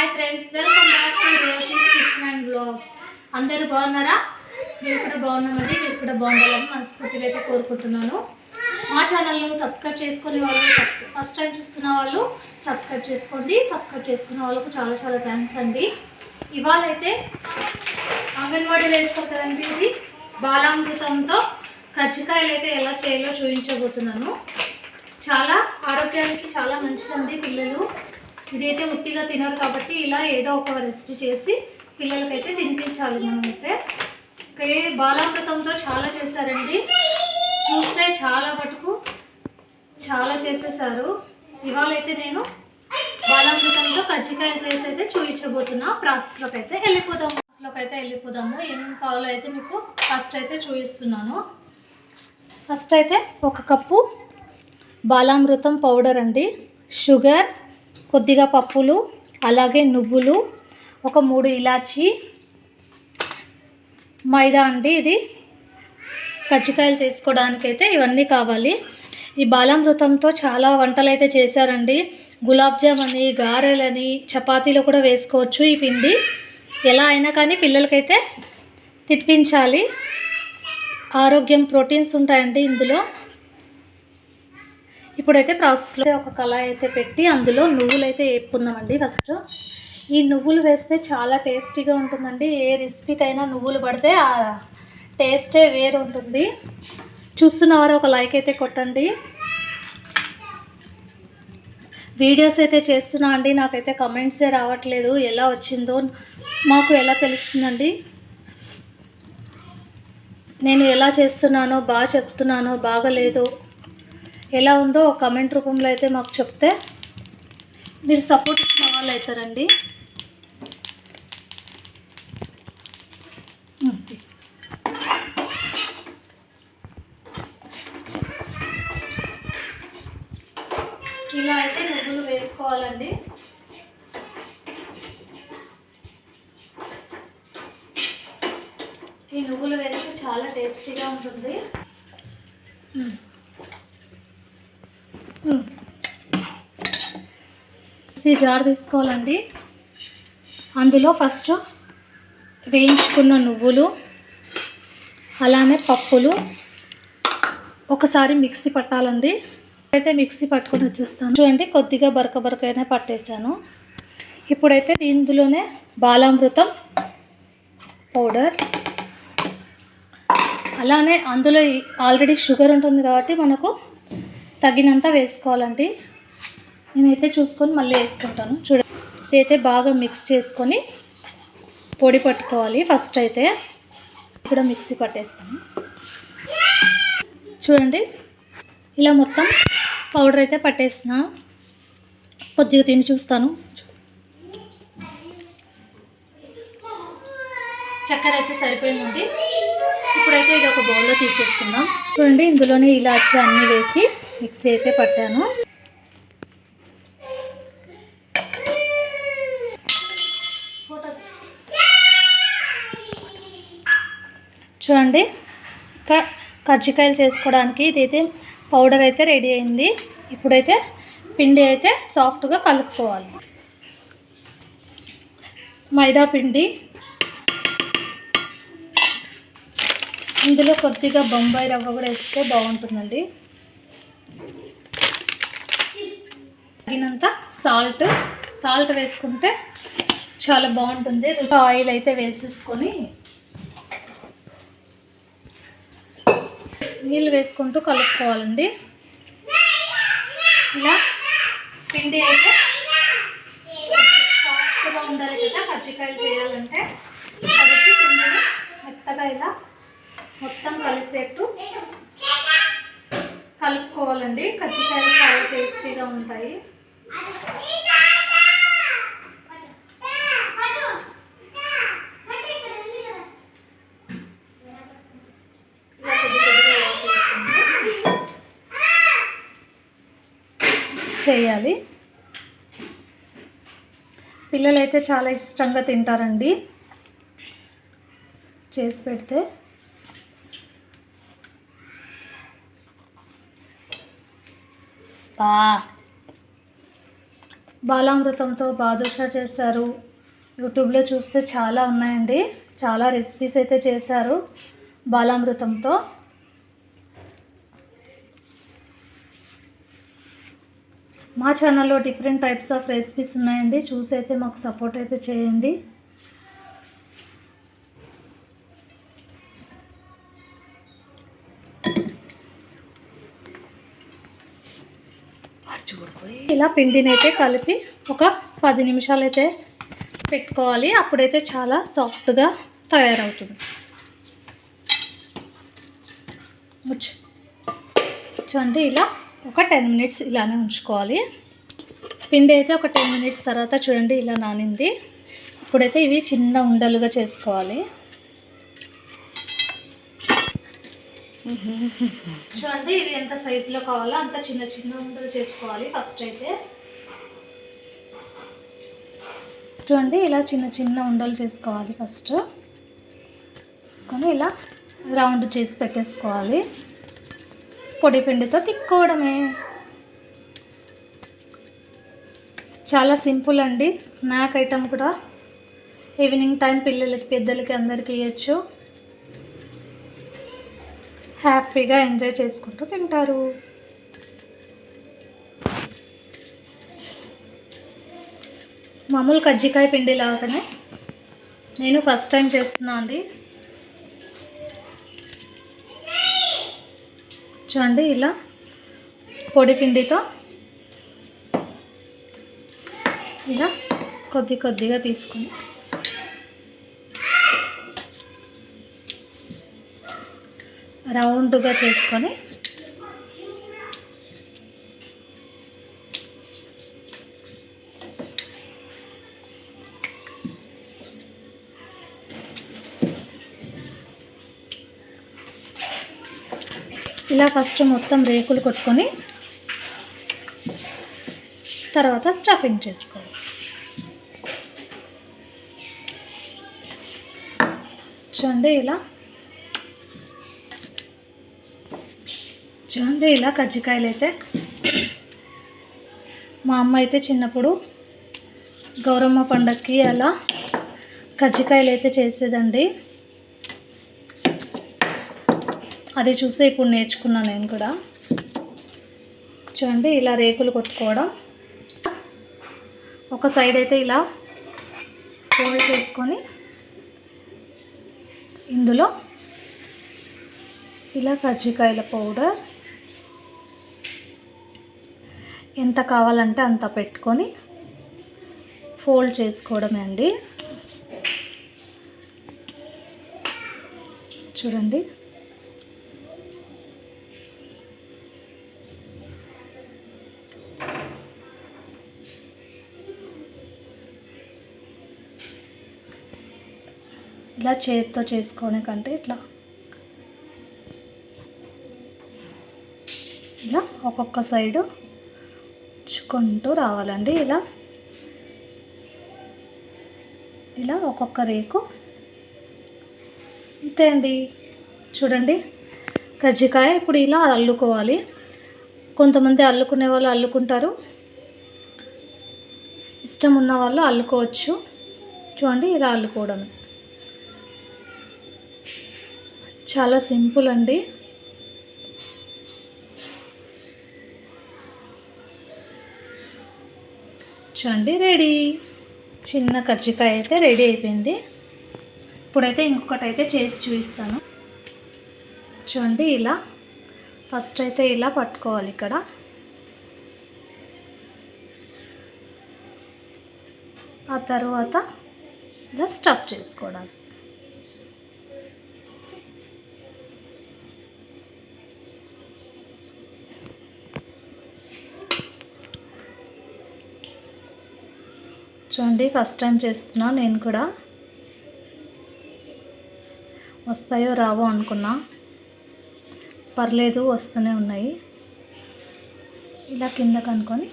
Hi friends welcome back to Revathi's kitchen and blogs అందరూ బాగున్నారా? మీరు కూడా బాగున్నామండి. మీరు కూడా బాగుండాలని మనస్ఫూర్తిగా అయితే కోరుకుంటున్నాను. మా ఛానల్ను సబ్స్క్రైబ్ చేసుకునే వాళ్ళు ఫస్ట్ టైం చూస్తున్న వాళ్ళు సబ్స్క్రైబ్ చేసుకోండి. సబ్స్క్రైబ్ చేసుకున్న వాళ్ళకు చాలా చాలా థ్యాంక్స్ అండి. ఇవాళ అయితే అంగన్వాడీలో వేస్తాం కదండి ఇది. బాలామృతంతో కజ్జికాయలు అయితే ఎలా చేయాలో చూపించబోతున్నాను చాలా ఆరోగ్యానికి చాలా మంచిదండి పిల్లలు. ఇదైతే ఉట్టిగా తినరు కాబట్టి ఇలా ఏదో ఒక రెసిపీ చేసి పిల్లలకైతే తినిపించాలి మనమైతే. ఓకే బాలామృతంతో చాలా చేశారండి. చూస్తే చాలా మటుకు చాలా చేసేసారు ఇవాళ అయితే నేను బాలామృతంతో కజ్జికాయలు చేసి అయితే చూపించబోతున్నా ప్రాసెస్లోకి అయితే వెళ్ళిపోదాం. ప్రాసెస్లోకి అయితే వెళ్ళిపోదాము. ఏమేమి కావాలో అయితే మీకు ఫస్ట్ అయితే చూపిస్తున్నాను ఫస్ట్ అయితే ఒక కప్పు బాలామృతం పౌడర్ అండి. షుగర్ కొద్దిగా పప్పులు అలాగే నువ్వులు ఒక మూడు ఇలాచి మైదా అండి ఇది. కజ్జికాయలు చేసుకోవడానికైతే ఇవన్నీ కావాలి. ఈ బాలామృతంతో చాలా వంటలు అయితే చేశారండి. గులాబ్ జామ్ అని గారెలని చపాతీలో కూడా వేసుకోవచ్చు ఈ పిండి. ఎలా అయినా కానీ పిల్లలకైతే తినిపించాలి. ఆరోగ్యం ప్రోటీన్స్ ఉంటాయండి ఇందులో. ఇప్పుడైతే ప్రాసెస్లో ఒక కళాయి అయితే పెట్టి అందులో నువ్వులు అయితే వేపుకుందామండి ఫస్ట్. ఈ నువ్వులు వేస్తే చాలా టేస్టీగా ఉంటుందండి. ఏ రెసిపీకైనా నువ్వులు పడితే ఆ టేస్టే వేరు ఉంటుంది. చూస్తున్నవారు ఒక లైక్ అయితే కొట్టండి. వీడియోస్ అయితే చేస్తున్నా అండి. నాకైతే కమెంట్సే రావట్లేదు. ఎలా వచ్చిందో మాకు ఎలా తెలుస్తుందండి నేను ఎలా చేస్తున్నానో బాగా చెప్తున్నానో బాగలేదు ఎలా ఉందో కమెంట్ రూపంలో అయితే మాకు చెప్తే మీరు సపోర్ట్ ఇచ్చిన వాళ్ళు అవుతారండి. ఇలా అయితే నువ్వులు వేపుకోవాలండి. ఈ నువ్వులు వేస్తే చాలా టేస్టీగా ఉంటుంది. మిక్సీ జార్ తీసుకోవాలండి. అందులో ఫస్ట్ వేయించుకున్న నువ్వులు అలానే పప్పులు ఒకసారి మిక్సీ పట్టాలండి. అయితే మిక్సీ పట్టుకొని వచ్చేస్తాను. చూడండి కొద్దిగా బరక బరకైనా పట్టేశాను. ఇప్పుడైతే ఇందులోనే బాలామృతం పౌడర్. అలానే అందులో ఆల్రెడీ షుగర్ ఉంటుంది కాబట్టి మనకు తగినంత వేసుకోవాలండి. నేనైతే చూసుకొని మళ్ళీ వేసుకుంటాను. చూడ ఇదైతే బాగా మిక్స్ చేసుకొని పొడి పట్టుకోవాలి ఫస్ట్ అయితే. కూడా మిక్సీ పట్టేస్తాను. చూడండి ఇలా మొత్తం పౌడర్ అయితే పట్టేసిన. కొద్దిగా తిని చూస్తాను. చక్కెర అయితే సరిపోయిందండి. ఇప్పుడైతే ఇది ఒక బౌల్లో తీసేసుకుందాం. చూడండి ఇందులోనే ఇలాచి అన్నీ వేసి మిక్సీ అయితే పట్టాను. చూడండి. క కజ్జికాయలు చేసుకోవడానికి ఇదైతే పౌడర్ అయితే రెడీ అయింది. ఇప్పుడైతే పిండి అయితే సాఫ్ట్గా కలుపుకోవాలి. మైదా పిండి. ఇందులో కొద్దిగా బొంబాయి రవ్వ కూడా వేస్తే బాగుంటుందండి. తగినంత సాల్ట్ సాల్ట్ వేసుకుంటే చాలా బాగుంటుంది. ఆయిల్ అయితే వేసేసుకొని నీళ్ళు వేసుకుంటూ కలుపుకోవాలండి. ఇలా పిండి అయితే సాఫ్ట్గా ఉండాలి కదా కజ్జికాయలు చేయాలంటే. కాబట్టి పిండిని మెత్తగా ఇలా మొత్తం కలిసేట్టు కలుపుకోవాలండి. కజ్జికాయలు చాలా టేస్టీగా ఉంటాయి ఇలా కొద్ది కొద్దిగా వేసేసుకుంటూ చేయాలి. పిల్లలైతే చాలా ఇష్టంగా తింటారండి. చేసి పెడితే. బాలామృతంతో బాదుషా చేశారు. యూట్యూబ్లో చూస్తే చాలా ఉన్నాయండి. చాలా రెసిపీస్ అయితే చేశారు బాలామృతంతో. మా ఛానల్లో డిఫరెంట్ టైప్స్ ఆఫ్ రెసిపీస్ ఉన్నాయండి. చూసి అయితే మాకు సపోర్ట్ అయితే చేయండి. ఇలా పిండిని అయితే కలిపి ఒక పది నిమిషాలు అయితే పెట్టుకోవాలి. అప్పుడైతే చాలా సాఫ్ట్గా తయారవుతుంది. చూడండి ఇలా ఒక టెన్ మినిట్స్ ఇలానే ఉంచుకోవాలి. పిండి అయితే ఒక టెన్ మినిట్స్ తర్వాత చూడండి ఇలా నానింది. ఇప్పుడైతే ఇవి చిన్న ఉండలుగా చేసుకోవాలి. చూడండి ఇవి ఎంత సైజులో కావాలో అంత చిన్న చిన్న ఉండలు చేసుకోవాలి ఫస్ట్ అయితే. చూడండి ఇలా చిన్న చిన్న ఉండలు చేసుకోవాలి ఫస్ట్ చేసుకొని ఇలా రౌండ్ చేసి పెట్టేసుకోవాలి. పొడిపిండితో తిక్కోవడమే. చాలా సింపుల్ అండి. స్నాక్ ఐటమ్ కూడా. ఈవినింగ్ టైం పిల్లలకి పెద్దలకి అందరికీ ఇవ్వచ్చు హ్యాపీగా ఎంజాయ్ చేసుకుంటూ తింటారు. మామూలు కజ్జికాయ పిండి లాగానే. నేను ఫస్ట్ టైం చేస్తున్నా అండి చూడండి ఇలా పొడి పిండితో ఇలా కొద్ది కొద్దిగా తీసుకొని రౌండ్గా చేసుకొని ఇలా ఫస్ట్ మొత్తం రేకులు కొట్టుకొని తర్వాత స్టఫింగ్ చేసుకోవాలి. చూడండి ఇలా. చూడండి ఇలా కజ్జికాయలు అయితే. మా అమ్మ అయితే చిన్నప్పుడు గౌరమ్మ పండగకి అలా కజ్జికాయలు అయితే చేసేదండి. అది చూసి ఇప్పుడు నేర్చుకున్నాను నేను కూడా. చూడండి ఇలా రేకులు కొట్టుకోవడం. ఒక సైడ్ అయితే ఇలా ఫోల్డ్ చేసుకొని ఇందులో ఇలా కజ్జికాయల పౌడర్. ఎంత కావాలంటే అంత పెట్టుకొని ఫోల్డ్ చేసుకోవడమే అండి. చూడండి. ఇలా చేతితో చేసుకోవడం కంటే ఇట్లా. ఇలా ఒక్కొక్క సైడు ఉంచుకుంటూ రావాలండి ఇలా. ఇలా ఒక్కొక్క రేకు. అంతే అండి. చూడండి. కజ్జికాయ ఇప్పుడు ఇలా అల్లుకోవాలి. కొంతమంది అల్లుకునే వాళ్ళు అల్లుకుంటారు. ఇష్టం ఉన్న వాళ్ళు అల్లుకోవచ్చు. చూడండి ఇలా అల్లుకోవడమే. చాలా సింపుల్ అండి. చూడండి రెడీ. చిన్న కజ్జికాయ అయితే రెడీ అయిపోయింది. ఇప్పుడైతే ఇంకొకటి అయితే చేసి చూపిస్తాను. చూడండి ఇలా. ఫస్ట్ అయితే ఇలా పట్టుకోవాలి ఇక్కడ. ఆ తర్వాత ఇలా స్టఫ్ చేసుకోవడం చూడండి ఫస్ట్ టైం చేస్తున్నా నేను కూడా. వస్తాయో రావో అనుకున్నా. పర్లేదు వస్తూనే ఉన్నాయి. ఇలా కింద కనుకొని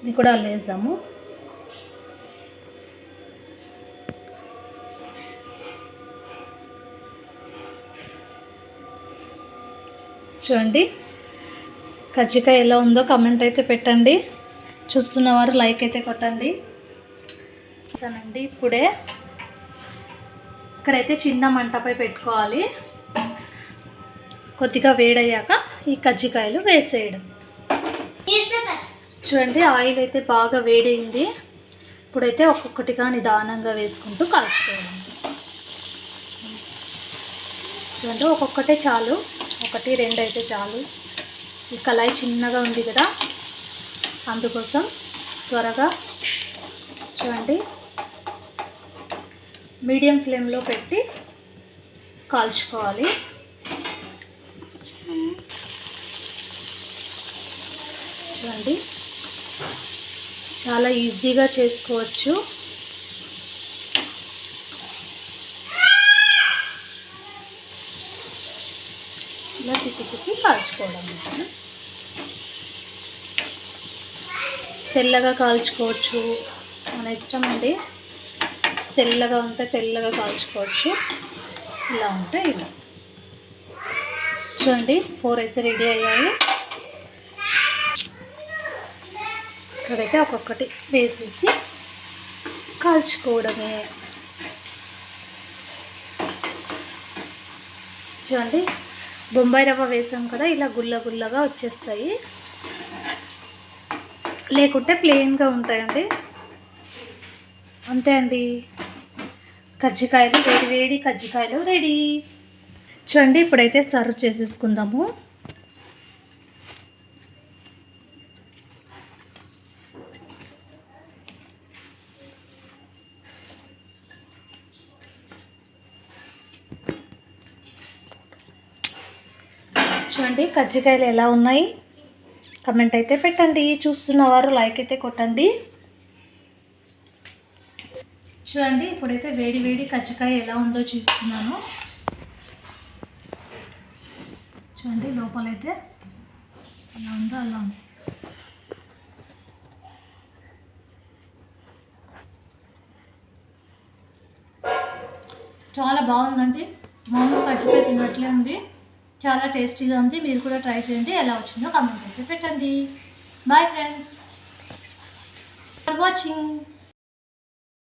ఇది కూడా అల్లేసాము చూడండి కజ్జికాయ ఎలా ఉందో కమెంట్ అయితే పెట్టండి. చూస్తున్నవారు లైక్ అయితే కొట్టండి. అండి ఇప్పుడే ఇక్కడైతే చిన్న మంటపై పెట్టుకోవాలి. కొద్దిగా వేడయ్యాక ఈ కజ్జికాయలు వేసేయడం. చూడండి ఆయిల్ అయితే బాగా వేడైంది. ఇప్పుడైతే ఒక్కొక్కటిగా నిదానంగా వేసుకుంటూ కాల్చుకోవాలి. చూడండి ఒక్కొక్కటే చాలు. ఒకటి రెండు అయితే చాలు. ఈ కళాయి చిన్నగా ఉంది కదా అందుకోసం త్వరగా చూడండి. మీడియం ఫ్లేమ్లో పెట్టి కాల్చుకోవాలి. చూడండి. చాలా ఈజీగా చేసుకోవచ్చు. కాల్చుకోవడం తెల్లగా కాల్చుకోవచ్చు. మన ఇష్టం అండి. తెల్లగా ఉంటే తెల్లగా కాల్చుకోవచ్చు. ఇలా ఉంటే ఇలా. చూడండి ఫోర్ అయితే రెడీ అయ్యాయి. ఇక్కడైతే ఒక్కొక్కటి వేసేసి కాల్చుకోవడమే. చూడండి బొంబాయి రవ్వ వేసాం కదా ఇలా గుల్ల గుల్లగా వచ్చేస్తాయి. లేకుంటే ప్లెయిన్గా ఉంటాయండి. అంతే అండి. కజ్జికాయలు వేడి వేడి కజ్జికాయలు రెడీ. చూడండి ఇప్పుడైతే సర్వ్ చేసేసుకుందాము. చూడండి కజ్జికాయలు ఎలా ఉన్నాయి? కమెంట్ అయితే పెట్టండి. చూస్తున్నవారు లైక్ అయితే కొట్టండి. చూడండి ఇప్పుడైతే వేడి వేడి కజ్జికాయ ఎలా ఉందో చూస్తున్నాను. చూడండి లోపలైతే ఎలా ఉందో అలా ఉంది. చాలా బాగుందండి. మామూలు కజ్జికాయ తిన్నట్లే ఉంది. చాలా టేస్టీగా ఉంది. మీరు కూడా ట్రై చేయండి. ఎలా వచ్చిందో కామెంట్ అయితే పెట్టండి. Bye friends for watching